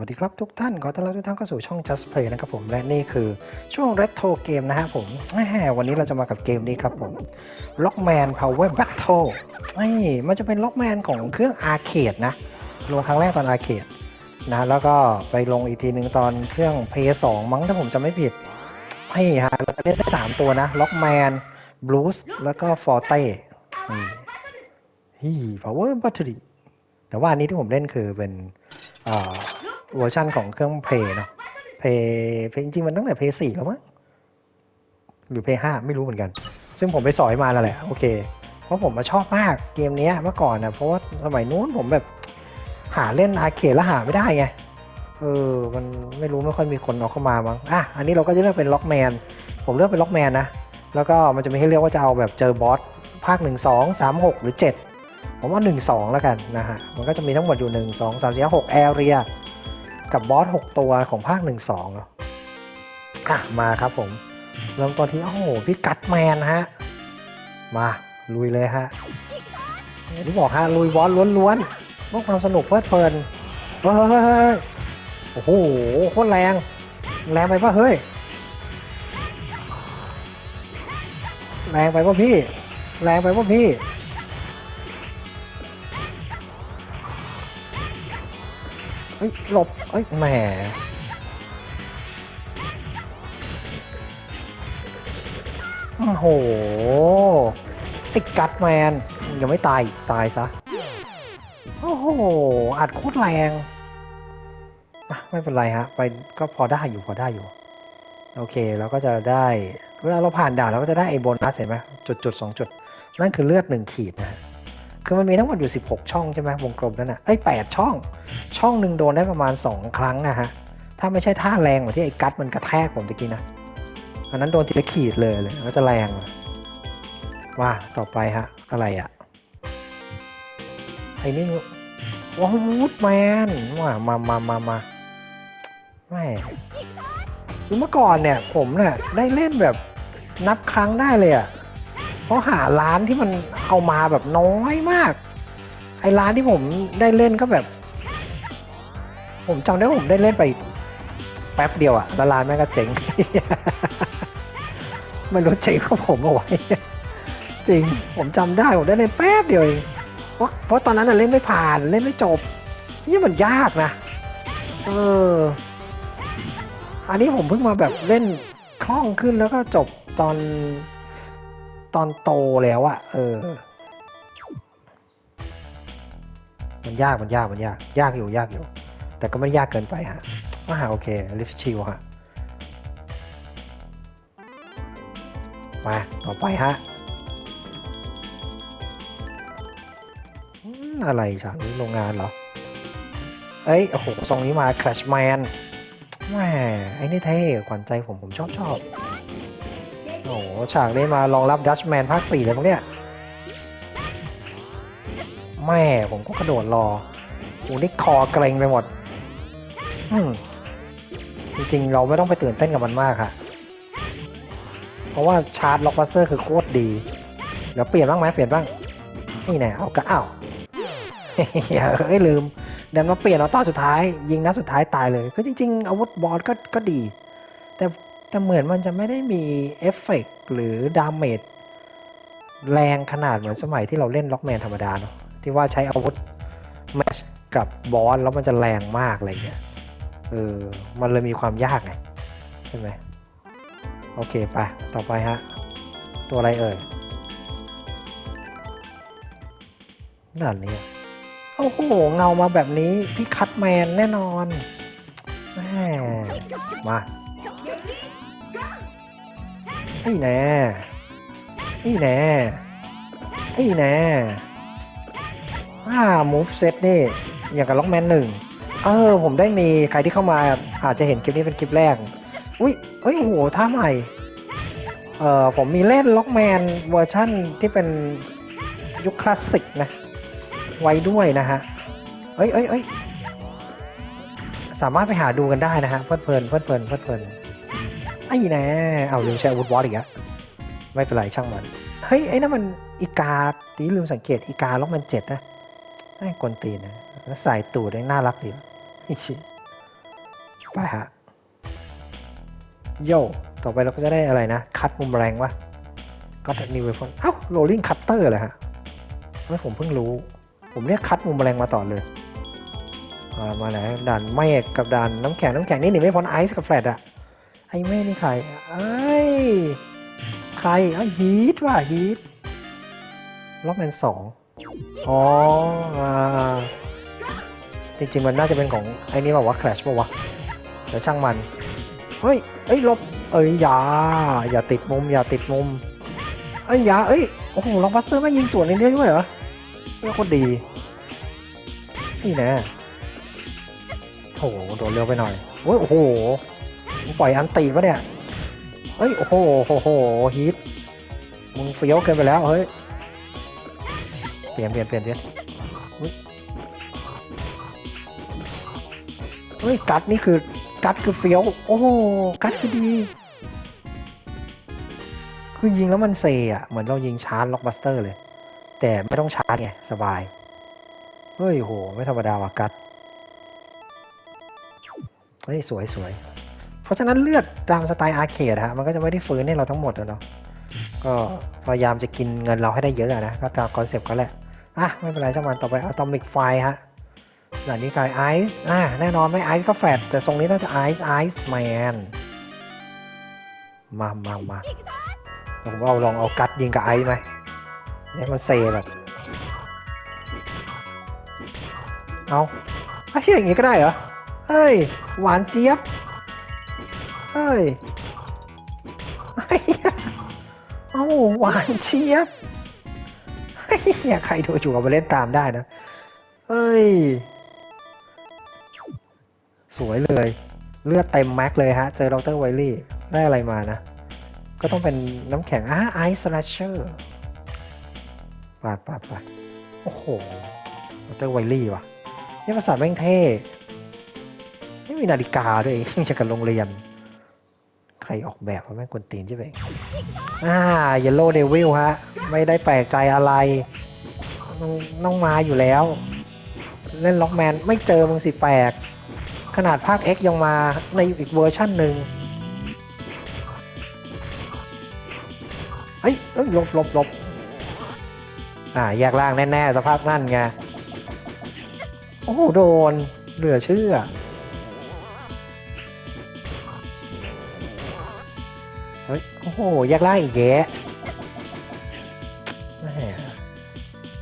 วัสดีครับทุกท่าน ขอต้อนรับทุกท่านเข้าสู่ช่อง Just Play นะครับผม และนี่คือช่วง Retro Game นะฮะผมแหมวันนี้เราจะมากับเกมนี้ครับผม Lockman Power Battle นี่มันจะเป็น Lockman ของเครื่องอาร์เคดนะ ลงครั้งแรกตอนอาร์เคดนะ แล้วก็ไปลงอีกทีหนึ่งตอนเครื่อง PS2 มั้งถ้าผมจำไม่ผิดนี่ฮะเราจะเล่นได้ 3 ตัวนะ Lockman Blues แล้วก็ Forte นี่ Power Battery แต่ว่าอันนี้ที่ผมเล่นคือเป็นอ่า เวอร์ชันของเครื่องเพย์เนาะเพย์เพย์จริงๆมันตั้งแต่เพย์สี่แล้วมั้งหรือเพย์ห้าไม่รู้เหมือนกัน ซึ่งผมไปสอยมาแล้วแหละโอเค เพราะผมมาชอบมากเกมนี้เมื่อก่อนนะเพราะว่าสมัยนู้นผมแบบหาเล่นอาร์เคดแล้วหาไม่ได้ไงเออมันไม่รู้ไม่ค่อยมีคนเอาเข้ามามั้งอะอันนี้เราก็จะเลือกเป็นล็อกแมนผมเลือกเป็นล็อกแมนนะแล้วก็มันจะมีให้เลือกว่าจะเอาแบบเจอบอสภาค 1 2 3 6 หรือ 7 ผมว่า 1 2 แล้วกันนะฮะ มันก็จะมีทั้งหมดอยู่ 1 2 3 4 6 แอเรีย กับบอส 6 ตัวของภาค 1 2เนอะอะมาครับผม เริ่มต้นที่ โอ้โห พี่กัตแมนฮะ มา ลุยเลยฮะอย่างที่บอกฮะ ลุยบอสล้วนๆพวกความสนุกเพลิดเพลินเฮ้ยโอ้โหโคตรแรง แรงไปปะเฮ้ย แรงไปป่ะพี่ แรงไปป่ะพี่ เฮ้ยหลบเฮ้ยแหมโอ้โห ติดกัดแมน ยังไม่ตาย ตายซะ โอ้โห อัดโคตรแรงไม่เป็นไรฮะ ไปก็พอได้อยู่พอได้อยู่ โอเคเราก็จะได้ เวลาเราผ่านด่านเราก็จะได้ไอ้โบนัสเห็นไหมจุดจุดสองจุด นั่นคือเลือดหนึ่งขีดนะ คือมันมีทั้งหมดอยู่ 16 ช่องใช่ไหมวงกลมนั่นนะไอ้แช่อง ช่องหนึ่งโดนได้ประมาณ 2 ครั้งนะฮะ ถ้าไม่ใช่ท่าแรงเหมือนที่ไอ้กัดมันกระแทกผมตะกี้นะ อันนั้นโดนทีละขีดเลยเลยก็จะแรงเลยมาต่อไปฮะ อะไรอะไอ้นี่วอลวูดแมนมามามามามาแม่คือเมื่อก่อนเนี่ย ผมเนี่ยได้เล่นแบบนับครั้งได้เลยอะ เพราะหาร้านที่มันเอามาแบบน้อยมาก ไอ้ร้านที่ผมได้เล่นก็แบบ ผมจำได้ว่าผมได้เล่นไปแป๊บเดียวอะแล้วร้านแม่งก็เจ๊งไม่รู้เจ๊งเพราะผมเอาไว้จริง ผมจำได้ผมได้เล่นแป๊บเดียวเองเพราะเพราะตอนนั้นเล่นไม่ผ่านเล่นไม่จบ นี่มันยากนะ เออ อันนี้ผมเพิ่งมาแบบเล่นคล่องขึ้นแล้วก็จบตอน ตอนโตแล้วอะเออ มันยากมันยากมันยาก ยากอยู่ยากอยู่ แต่ก็ไม่ยากเกินไปฮะอ่าโอเคลิฟชิลฮะมาต่อไปฮะอะไรฉากนี้โรงงานเหรอ เอ้ย โอ้โหทรงนี้มา Crash Man แหมไอ้นี่เท่ขวัญใจผมผมชอบชอบ โอ้โหฉากนี้มารองรับดัชแมนภาคสี่เลยพวกเนี้ยแม่ผมก็กระโดดรอโอ้นี่คอเกรงไปหมด อืมจริงๆ เราไม่ต้องไปตื่นเต้นกับมันมากค่ะ เพราะว่าชาร์จล็อกบัสเตอร์คือโคตรดี เดี๋ยวเปลี่ยนบ้างไหมเปลี่ยนบ้าง นี่แน่เอากระอ้าวเฮ้ยลืมเดี๋ยวมาเปลี่ยนเอาตอสุดท้าย ยิงนัดสุดท้ายตายเลย คือจริง ๆ อาวุธบอสก็ก็ดี แต่ แต่เหมือนมันจะไม่ได้มีเอฟเฟกต์หรือดาเมจแรงขนาดเหมือนสมัยที่เราเล่นล็อกแมนธรรมดาเนาะที่ว่าใช้อาวุธแมชกับบอสแล้วมันจะแรงมากอะไรเงี้ยเออมันเลยมีความยากไงใช่ไหมโอเคไปต่อไปฮะ ตัวอะไรเอ่ยนั่นนี่โอ้โหเงามาแบบนี้พี่คัตแมนแน่นอนแม่มา ไอ้แน่ไอ้แน่ไอ้แน่อ่ามูฟเซตนี่ อย่างกับล็อกแมนหนึ่งเออ ผมได้มีใครที่เข้ามาอาจจะเห็นคลิปนี้เป็นคลิปแรก อุ้ยเอ้ยโหท่าใหม่ เอ่อผมมีเล่นล็อกแมนเวอร์ชั่นที่เป็นยุคคลาสสิกนะ ไว้ด้วยนะฮะ เอ้ยเอ้ยเอ้ยสามารถไปหาดูกันได้นะฮะเพลิดเพลินเพลิดเพลินเพลิดเพลิน แน่เอาลืมใช้อาวุธวอตอีกอะไม่เป็นไรช่างมัน เฮ้ย ไอ้นั่นมันอีกาตีลืมสังเกตอีกาล็อกแมนเจ็ดนะน่ากวนตีนนะแล้วใส่ตูดน่ารักดีไอ้ชิไปฮะโย่ต่อไปเราก็จะได้อะไรนะ คัดมุมแรงวะก็จะนิวเวฟอนเอ้าโรลลิ่งคัตเตอร์เลยฮะไม่ผมเพิ่งรู้ ผมเรียกคัดมุมแรงมาต่อเลยอ่ามาไหนด่านเมฆกับด่านน้ำแข็งน้ำแข็งนี่หนีไม่พ้นไอซ์กับแฟลตอะ ไอ้เมฆนี่ใครเอ้ใครไอ้ฮีทว่ะฮีทล็อกแมนสองอ๋อจริงๆมันน่าจะเป็นของไอ้นี่บอกว่า Clash ป่าวะเดี๋ยวช่างมัน เฮ้ยเอ้ยลบเอ้ยอย่าอย่าติดมุมอย่าติดมุมเอ้ยอย่าเอ้ยโอ้โหล็อกบัสเตอร์ไม่ยิงสวนในนี้ด้วยเหรอเพื่อคนดีนี่แน่โอ้โหโดนเร็วไปหน่อยโอ้โห ปล่อยอันตีปะเนี่ย เฮ้ย โอ้โหโอ้โหฮิตมึงเฟี้ยวเกินไปแล้ว เฮ้ย เปลี่ยนเปลี่ยนเปลี่ยนเปลี่ยนเฮ้ย กัดนี่คือ กัดคือเฟี้ยว โอ้โหกัดคือดี คือยิงแล้วมันเซอะ เหมือนเรายิงชาร์จล็อกบัสเตอร์เลย แต่ไม่ต้องชาร์จไง สบาย เฮ้ยโห ไม่ธรรมดาว่ะกัด เฮ้ย สวยสวย เพราะฉะนั้นเลือดตามสไตล์อาร์เคดฮะมันก็จะไม่ได้ฟื้นให้เราทั้งหมดเนาะก็พยายามจะกินเงินเราให้ได้เยอะนะก็ตามคอนเซปต์ก็แหละอะไม่เป็นไรช่างมันต่อไปอะตอมิกไฟฮะด่านนี้ใครไอซ์อะแน่นอนไม่ไอซ์ก็แฟดแต่ทรงนี้น่าจะไอซ์ไอซ์แมนมามามาผมเอาลองเอากัดยิงกับไอซ์ไหมเนี่ยมันเซแบบเอาไอ้เหี้ยอย่างงี้ก็ได้เหรอ เฮ้ย หวานเจี๊ยบ เฮ้ยไอ้เหี้ยเอ้าหวานเจี๊ยบอ้เหี้ยใครดูอยู่เอาไปเล่นตามได้นะเฮ้ย สวยเลย เลือดเต็มแม็กเลยฮะ เจอดรไวลี่ ได้อะไรมานะ ก็ต้องเป็นน้ำแข็งอะไอซ์สแลชเชอร์ปาดปาดปาดโอ้โหดรไวลี่ว่ะ นี่ภาษาแม่งเท่ไม่มีนาฬิกาด้วยยังจะกับโรงเรียน ใครออกแบบว่าแม่งกวนตีนใช่ไหมอ่าเยลโล่เดวิลฮะ ไม่ได้แปลกใจอะไรต้องมาอยู่แล้ว เล่นล็อกแมนไม่เจอมึงสิแปลก ขนาดภาค X ยังมาในอีกเวอร์ชั่นหนึ่งเฮ้ยลบลบลบอ่าแยกล่างแน่ ๆ สภาพนั่นไง โอ้โห โดน เหลือเชื่อ ฮ้ยโอ้โหแยกล่างอีกแยะแหม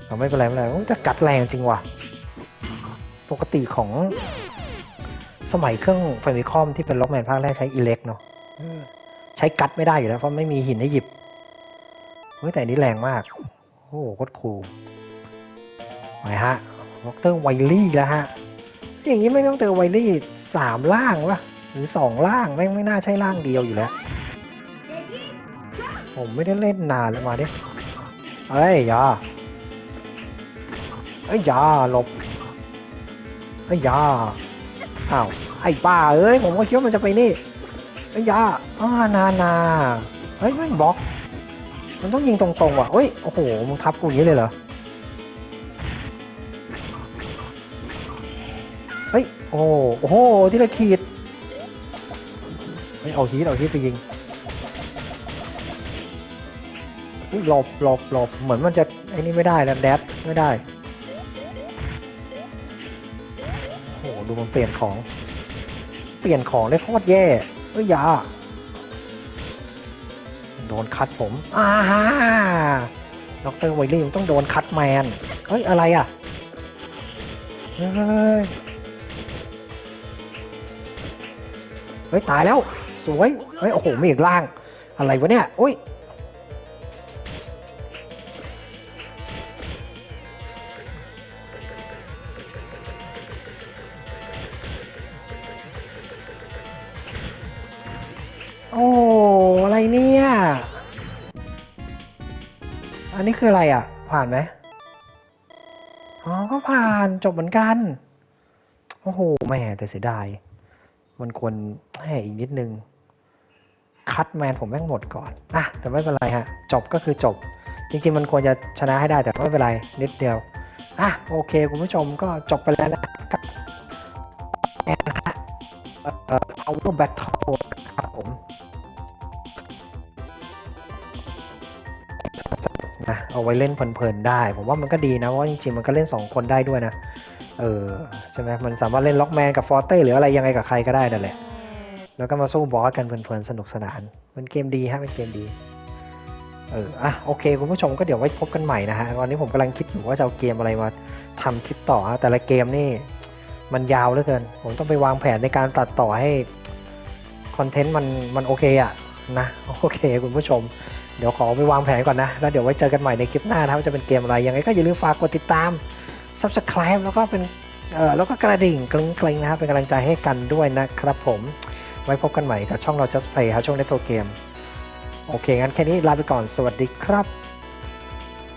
เอาไม่เป็นไรไม่เป็นไรโอ้ยแต่กัดแรงจริงว่ะ ปกติของ สมัยเครื่องไฟมิคอมที่เป็นล็อกแมนภาคแรกใช้อิเล็กเนาะเออใช้กัดไม่ได้อยู่แล้ว เพราะไม่มีหินให้หยิบเฮ้ยแต่อันนี้แรงมาก โอ้โหโคตรคูลไปฮะด็อกเตอร์ไวลี่แล้วฮะ อย่างนี้ไม่ต้องเจอไวลี่สามล่างวะหรือสองล่างแม่งไม่น่าใช่ล่างเดียวอยู่แล้ว ผมไม่ได้เล่นนานแล้วมาดิเอ้ยอยาเอ้ยอยาหลบเอ้ยอยาอ้าวไอ้ป้าเอ้ยผมก็คิดว่ามันจะไปนี่เอ้ยอยาอ้านานาเฮ้ยไม่บล็อก มันต้องยิงตรงๆว่ะเฮ้ยโอ้โหมึงทับกูอย่างนี้เลยเหรอเฮ้ยโอ้โหที่ละขีดเฮ้ยเอาฮีทเอาฮีทไปยิง อุ๊ยหลบหลบหลบเหมือนมันจะไอ้นี่ไม่ได้แล้วแดดไม่ได้โอ้โหดูมันเปลี่ยนของ เปลี่ยนของได้โคตรแย่เอ้ยยาโดนคัดผมอ่าฮะดรไวลี่ต้องโดนคัดแมนเฮ้ยอะไรอะเฮ้ยเฮ้ยตายแล้วสวยเฮ้ยโอ้โหมีอีกล่าง อะไรวะเนี่ยอุ้ย โอ้อะไรเนี่ย อันนี้คืออะไรอะ ผ่านไหมอ๋อ ก็ผ่านจบเหมือนกัน โอ้โหแม่แต่เสียดาย มันควรให้อีกนิดนึง คัดแมนผมแม่งหมดก่อนอะแต่ไม่เป็นไรฮะ จบก็คือจบ จริง ๆ มันควรจะชนะให้ได้แต่ไม่เป็นไร นิดเดียวอะโอเค คุณผู้ชมก็จบไปแล้วนะครับแอนฮะเอ่อ Power Battle ครับผม เอาไว้เล่นเพลินๆได้ ผมว่ามันก็ดีนะเพราะว่าจริงๆมันก็เล่น 2 คนได้ด้วยนะ เออใช่ไหมมันสามารถเล่นล็อกแมนกับฟอร์เต้หรืออะไรยังไงกับใครก็ได้นั่นแหละ แล้วก็มาสู้บอสกันเพลินๆสนุกสนาน มันเกมดีฮะเป็นเกมดี เอออะโอเค คุณผู้ชมก็เดี๋ยวไว้พบกันใหม่นะฮะตอนนี้ผมกำลังคิดอยู่ว่าจะเอาเกมอะไรมาทำคลิปต่อฮะแต่ละเกมนี่มันยาวเหลือเกิน ผมต้องไปวางแผนในการตัดต่อให้คอนเทนต์มันมันโอเคอะนะโอเคคุณผู้ชม เดี๋ยวขอไปวางแผนก่อนนะ แล้วเดี๋ยวไว้เจอกันใหม่ในคลิปหน้านะครับว่าจะเป็นเกมอะไร ยังไงก็อย่าลืมฝากกดติดตาม subscribe แล้วก็เป็นเอ่อแล้วก็กระดิ่งกริ๊งกริ๊งนะครับเป็นกำลังใจให้กันด้วยนะครับผมไว้พบกันใหม่กับช่องเรา just play ครับช่อง retro game โอเคงั้นแค่นี้ลาไปก่อนสวัสดีครับ